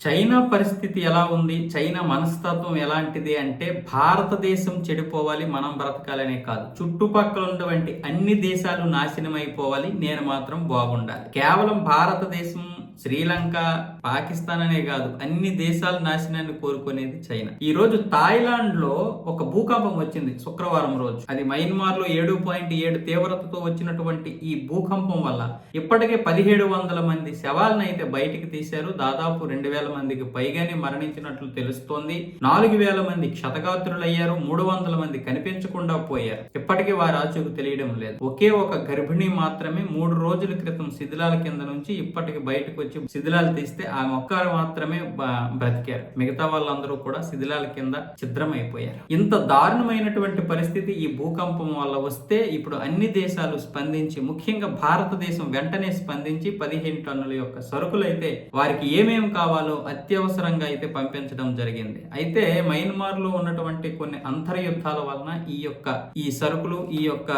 China పరిస్థితి ఎలా ఉంది? చైనా మనస్తత్వం ఎలాంటిది అంటే భారతదేశం చెడిపోవాలి మనం బ్రతకాలనే కాదు. చుట్టుపక్కల ఉన్నటువంటి అన్ని దేశాలు నాశనం అయిపోవాలి నేను మాత్రం బాగుండాలి. కేవలం భారతదేశం శ్రీలంక పాకిస్తాన్ అనే కాదు అన్ని దేశాల నాశనాన్ని కోరుకునేది చైనా. ఈ రోజు థాయిలాండ్లో ఒక భూకంపం వచ్చింది శుక్రవారం రోజు. అది మయన్మార్లో ఏడు పాయింట్ ఏడు తీవ్రతతో వచ్చినటువంటి ఈ భూకంపం వల్ల ఇప్పటికే పదిహేడు వందల మంది శవాలను అయితే బయటికి తీశారు. దాదాపు రెండు వేల మందికి పైగానే మరణించినట్లు తెలుస్తోంది. నాలుగు వేల మంది క్షతగాత్రులయ్యారు. మూడు వందల మంది కనిపించకుండా పోయారు. ఇప్పటికీ వారి ఆచూకు తెలియడం లేదు. ఒకే ఒక గర్భిణి మాత్రమే మూడు రోజుల క్రితం శిథిలాల కింద నుంచి ఇప్పటికి బయటకు వచ్చి శిథిలాలు తీస్తే ఆ మొక్కలు మాత్రమే బ్రతికారు. మిగతా వాళ్ళందరూ కూడా శిథిలాల కింద ఛిద్రమైపోయారు. ఇంత దారుణమైనటువంటి పరిస్థితి ఈ భూకంపం వల్ల వస్తే ఇప్పుడు అన్ని దేశాలు స్పందించి ముఖ్యంగా భారతదేశం వెంటనే స్పందించి పదిహేను టన్నుల యొక్క సరుకులు అయితే వారికి ఏమేమి కావాలో అత్యవసరంగా అయితే పంపించడం జరిగింది. అయితే మయన్మార్లో ఉన్నటువంటి కొన్ని అంతర్యుద్ధాల వలన ఈ యొక్క ఈ సరుకులు ఈ యొక్క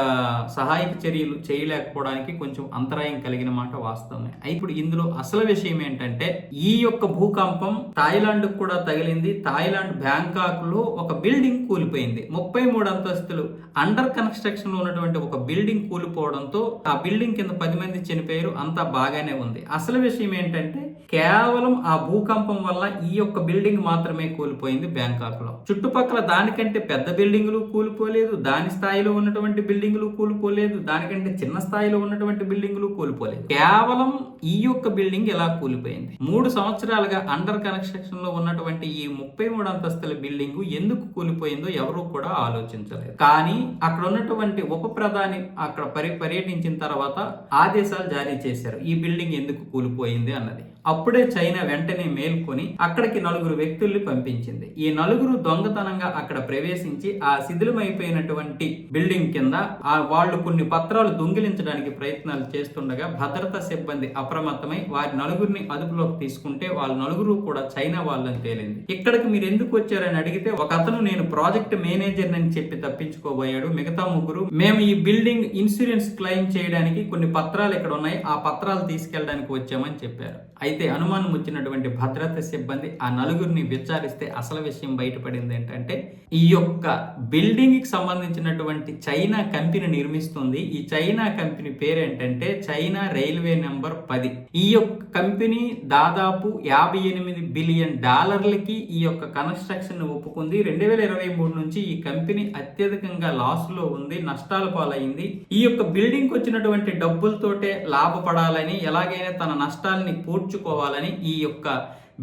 సహాయక చర్యలు చేయలేకపోవడానికి కొంచెం అంతరాయం కలిగిన మాట వాస్తవమే. ఇప్పుడు ఇందులో అసలు విషయం ఏంటంటే ఈ యొక్క భూకంపం థాయిలాండ్ కూడా తగిలింది. థాయిలాండ్ బ్యాంకాక్లో ఒక బిల్డింగ్ కూలిపోయింది. ముప్పై మూడు అంతస్తులు అండర్ కన్స్ట్రక్షన్లో ఉన్నటువంటి ఒక బిల్డింగ్ కూలిపోవడంతో ఆ బిల్డింగ్ కింద పది మంది చనిపోయారు. అంతా బాగానే ఉంది. అసలు విషయం ఏంటంటే కేవలం ఆ భూకంపం వల్ల ఈ యొక్క బిల్డింగ్ మాత్రమే కూలిపోయింది బ్యాంకాక్లో చుట్టుపక్కల దానికంటే పెద్ద బిల్డింగులు కూలిపోలేదు దాని స్థాయిలో ఉన్నటువంటి బిల్డింగులు కూలిపోలేదు దానికంటే చిన్న స్థాయిలో ఉన్నటువంటి బిల్డింగులు కూలిపోలేదు. కేవలం ఈ యొక్క బిల్డింగ్ ఎలా కూలిపోయింది. మూడు సంవత్సరాలుగా అండర్ కన్స్ట్రక్షన్లో ఉన్నటువంటి ఈ ముప్పై మూడు అంతస్తుల బిల్డింగ్ ఎందుకు కూలిపోయిందో ఎవరు కూడా ఆలోచించలేదు. కానీ అక్కడ ఉన్నటువంటి ఉప ప్రధాని అక్కడ పర్యటించిన తర్వాత ఆదేశాలు జారీ చేశారు. ఈ బిల్డింగ్ ఎందుకు కూలిపోయింది అన్నది. అప్పుడే చైనా వెంటనే మేల్కొని అక్కడికి నలుగురు వ్యక్తుల్ని పంపించింది. ఈ నలుగురు దొంగతనంగా అక్కడ ప్రవేశించి ఆ శిథిలమైపోయినటువంటి బిల్డింగ్ కింద ఆ వాళ్ళు కొన్ని పత్రాలు దొంగిలించడానికి ప్రయత్నాలు చేస్తుండగా భద్రతా సిబ్బంది అప్రమత్తమై వారి నలుగురిని అదుపులోకి తీసుకుంటే వాళ్ళ నలుగురు కూడా చైనా వాళ్ళని తేలింది. ఇక్కడికి మీరు ఎందుకు వచ్చారని అడిగితే ఒక అతను నేను ప్రాజెక్ట్ మేనేజర్ అని చెప్పి తప్పించుకోబోయాడు. మిగతా ముగ్గురు మేము ఈ బిల్డింగ్ ఇన్సూరెన్స్ క్లెయిమ్ చేయడానికి కొన్ని పత్రాలు ఇక్కడ ఉన్నాయి. ఆ పత్రాలు తీసుకెళ్ళడానికి వచ్చామని చెప్పారు. అయితే అనుమానం వచ్చినటువంటి భద్రతా సిబ్బంది ఆ నలుగురిని విచారిస్తే అసలు విషయం బయటపడింది ఏంటంటే ఈ యొక్క బిల్డింగ్కి సంబంధించినటువంటి చైనా కంపెనీ నిర్మిస్తుంది. ఈ చైనా కంపెనీ పేరు ఏంటంటే చైనా రైల్వే నెంబర్ పది. ఈ యొక్క కంపెనీ దాదాపు యాభై ఎనిమిది బిలియన్ డాలర్లకి ఈ యొక్క కన్స్ట్రక్షన్ ఒప్పుకుంది. రెండు వేల ఇరవై మూడు నుంచి ఈ కంపెనీ అత్యధికంగా లాస్లో ఉంది నష్టాల పాలైంది. ఈ యొక్క బిల్డింగ్ వచ్చినటువంటి డబ్బులతోటే లాభపడాలని ఎలాగైనా తన నష్టాలని పూడ్చుకోవాలని ఈ యొక్క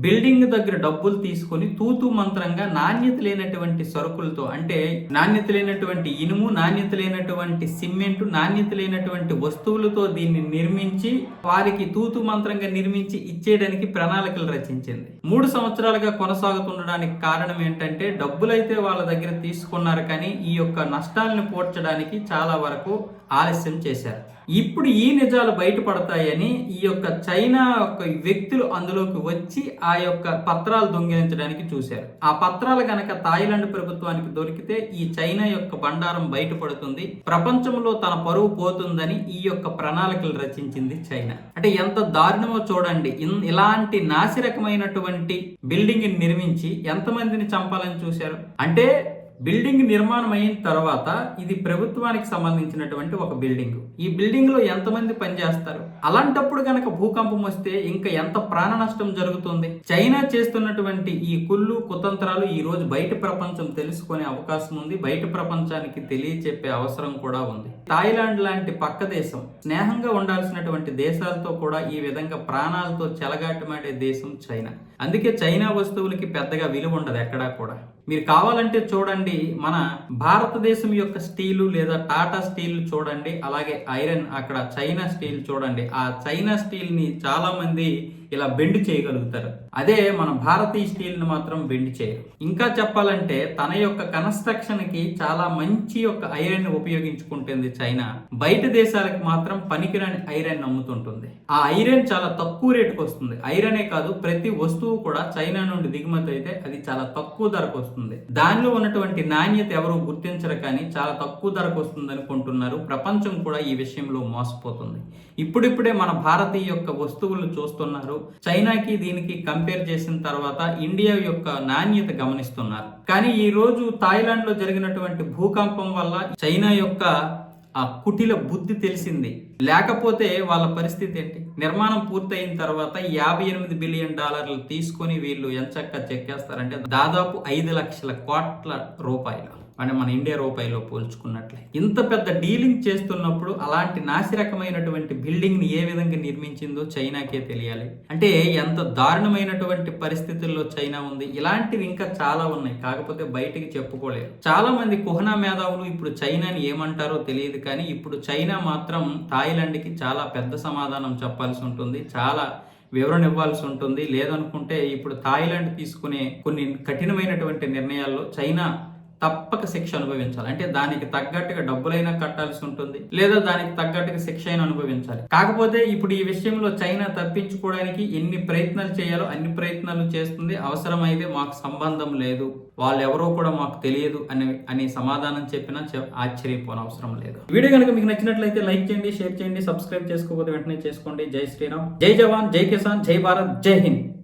బిల్డింగ్ దగ్గర డబ్బులు తీసుకొని తూతు మంత్రంగా నాణ్యత లేనటువంటి సరుకులతో అంటే నాణ్యత లేనటువంటి ఇనుము నాణ్యత లేనటువంటి సిమెంట్ నాణ్యత లేనటువంటి వస్తువులతో దీన్ని నిర్మించి వారికి తూతు మంత్రంగా నిర్మించి ఇచ్చేయడానికి ప్రణాళికలు రచించింది. మూడు సంవత్సరాలుగా కొనసాగుతుండడానికి కారణం ఏంటంటే డబ్బులైతే వాళ్ళ దగ్గర తీసుకున్నారు కానీ ఈ యొక్క నష్టాలను పోడ్చడానికి చాలా వరకు ఆలస్యం చేశారు. ఇప్పుడు ఈ నిజాలు బయటపడతాయని ఈ యొక్క చైనా యొక్క వ్యక్తులు అందులోకి వచ్చి ఆ యొక్క పత్రాలు దొంగిలించడానికి చూశారు. ఆ పత్రాలు కనుక థాయిలాండ్ ప్రభుత్వానికి దొరికితే ఈ చైనా యొక్క బండారం బయటపడుతుంది. ప్రపంచంలో తన పరువు పోతుందని ఈ యొక్క ప్రణాళికలు రచించింది చైనా. అంటే ఎంత దారుణమో చూడండి. ఇలాంటి నాసిరకమైనటువంటి బిల్డింగ్ నిర్మించి ఎంతమందిని చంపాలని చూశారు? అంటే బిల్డింగ్ నిర్మాణం అయిన తర్వాత ఇది ప్రభుత్వానికి సంబంధించినటువంటి ఒక బిల్డింగ్. ఈ బిల్డింగ్లో ఎంతమంది పనిచేస్తారు? అలాంటప్పుడు కనుక భూకంపం వస్తే ఇంకా ఎంత ప్రాణ నష్టం జరుగుతుంది? చైనా చేస్తున్నటువంటి ఈ కుళ్ళు కుతంత్రాలు ఈ రోజు బయట ప్రపంచం తెలుసుకునే అవకాశం ఉంది. బయట ప్రపంచానికి తెలియచెప్పే అవసరం కూడా ఉంది. థాయిలాండ్ లాంటి పక్క దేశం స్నేహంగా ఉండాల్సినటువంటి దేశాలతో కూడా ఈ విధంగా ప్రాణాలతో చెలగాటమాడే దేశం చైనా. అందుకే చైనా వస్తువులకి పెద్దగా విలువ ఉండదు ఎక్కడా కూడా. మీరు కావాలంటే చూడండి మన భారతదేశం యొక్క స్టీలు లేదా టాటా స్టీల్ చూడండి అలాగే ఐరన్ అక్కడ చైనా స్టీల్ చూడండి. ఆ చైనా స్టీల్ని చాలా మంది ఇలా బెండ్ చేయగలుగుతారు. అదే మన భారతీయ స్టీల్ని మాత్రం బెండ్ చేయరు. ఇంకా చెప్పాలంటే తన యొక్క కన్స్ట్రక్షన్కి చాలా మంచి యొక్క ఐరన్ ఉపయోగించుకుంటుంది చైనా. బయట దేశాలకు మాత్రం పనికిరాని ఐరన్ అమ్ముతుంటుంది ఆ ఐరన్ చాలా తక్కువ రేటుకు వస్తుంది. ఐరనే కాదు ప్రతి వస్తువు కూడా చైనా నుండి దిగుమతి అయితే అది చాలా తక్కువ ధరకు వస్తుంది. దానిలో ఉన్నటువంటి నాణ్యత ఎవరు గుర్తించరు కానీ చాలా తక్కువ ధరకు వస్తుంది అనుకుంటున్నారు ప్రపంచం కూడా ఈ విషయంలో మోసపోతుంది. ఇప్పుడిప్పుడే మన భారతీయ యొక్క వస్తువులు చూస్తున్నారు. చైనాకి దీనికి కంపేర్ చేసిన తర్వాత ఇండియా యొక్క నాణ్యత గమనిస్తున్నారు. కానీ ఈ రోజు థాయిలాండ్లో జరిగినటువంటి భూకంపం వల్ల చైనా యొక్క ఆ కుటిల బుద్ధి తెలిసింది. లేకపోతే వాళ్ళ పరిస్థితి ఏంటి? నిర్మాణం పూర్తయిన తర్వాత యాభై ఎనిమిది బిలియన్ డాలర్లు తీసుకొని వీళ్ళు ఎంచక్క చెక్కేస్తారంటే దాదాపు ఐదు లక్షల కోట్ల రూపాయలు. అంటే మన ఇండియా రూపాయలో పోల్చుకున్నట్లే. ఇంత పెద్ద డీలింగ్ చేస్తున్నప్పుడు అలాంటి నాసిరకమైనటువంటి బిల్డింగ్ని ఏ విధంగా నిర్మించిందో చైనాకే తెలియాలి. అంటే ఎంత దారుణమైనటువంటి పరిస్థితుల్లో చైనా ఉంది. ఇలాంటివి ఇంకా చాలా ఉన్నాయి. కాకపోతే బయటికి చెప్పుకోలేదు చాలా మంది కుహనా మేధావులు ఇప్పుడు చైనాని ఏమంటారో తెలియదు కానీ ఇప్పుడు చైనా మాత్రం థాయిలాండ్కి చాలా పెద్ద సమాధానం చెప్పాల్సి ఉంటుంది. చాలా వివరణ ఇవ్వాల్సి ఉంటుంది. లేదనుకుంటే ఇప్పుడు థాయిలాండ్ తీసుకునే కొన్ని కఠినమైనటువంటి నిర్ణయాల్లో చైనా తప్పక శిక్ష అనుభవించాలి. అంటే దానికి తగ్గట్టుగా డబ్బులైనా కట్టాల్సి ఉంటుంది లేదా దానికి తగ్గట్టుగా శిక్ష అయినా అనుభవించాలి. కాకపోతే ఇప్పుడు ఈ విషయంలో చైనా తప్పించుకోవడానికి ఎన్ని ప్రయత్నాలు చేయాలో అన్ని ప్రయత్నాలు చేస్తుంది. అవసరమైతే మాకు సంబంధం లేదు. వాళ్ళు ఎవరో కూడా మాకు తెలియదు అని అని సమాధానం చెప్పినా చె- అవసరం లేదు. వీడియో కనుక మీకు నచ్చినట్లయితే లైక్ చేయండి షేర్ చేయండి సబ్స్క్రైబ్ చేసుకోకపోతే వెంటనే చేసుకోండి. జై శ్రీరామ్. జై జవాన్ జై కిసాన్ జై భారత్ జై హింద్.